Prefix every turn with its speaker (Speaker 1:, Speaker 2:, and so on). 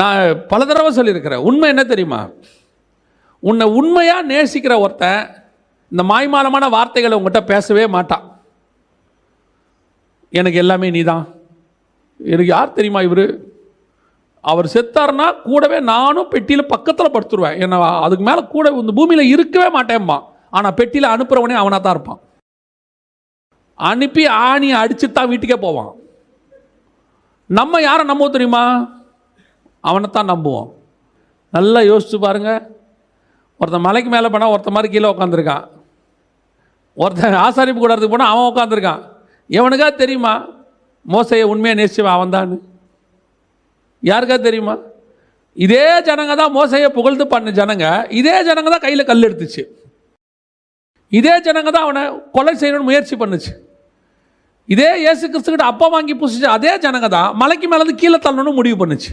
Speaker 1: நான் பல தடவை சொல்லியிருக்கிறேன். உண்மை என்ன தெரியுமா? உன்னை உண்மையாக நேசிக்கிற ஒருத்தன் இந்த மாய்மாலமான வார்த்தைகளை உங்ககிட்ட பேசவே மாட்டான். எனக்கு எல்லாமே நீ தான் எனக்கு யார் தெரியுமா இவர்? அவர் செத்தார்னா கூடவே நானும் பெட்டியில் பக்கத்தில் படுத்துருவேன். என்ன அதுக்கு மேலே கூட இந்த பூமியில் இருக்கவே மாட்டேன்பான் ஆனால் பெட்டியில் அனுப்புகிறவனே அவனாக தான் இருப்பான். அனுப்பி ஆணி அடிச்சு தான் வீட்டுக்கே போவான். நம்ம யாரை நம்ம தெரியுமா? அவனை தான் நம்புவோம். நல்லா யோசித்து பாருங்கள் ஒருத்தன் மலைக்கு மேலே போனால் ஒருத்தன் மாதிரி கீழே உட்காந்துருக்கான் ஒருத்தன் ஆசாரிப்பு கூடறதுக்கு போனால் அவன் உட்காந்துருக்கான் எவனுக்கா தெரியுமா? மோசையை உண்மையாக நேசிச்சவன் அவன் யாருக்கா தெரியுமா? இதே ஜனங்க தான் மோசையை புகழ்ந்து பண்ண ஜனங்க. இதே ஜனங்க தான் கையில் கல் எடுத்துச்சு. இதே ஜனங்க தான் அவனை கொலை செய்யணும்னு முயற்சி பண்ணுச்சு. இதே இயேசு கிறிஸ்துக்கிட்ட அப்பா வாங்கி புசிச்சு அதே ஜனங்க தான் மலைக்கு மேலேருந்து கீழே தள்ளணும்னு முடிவு பண்ணுச்சு.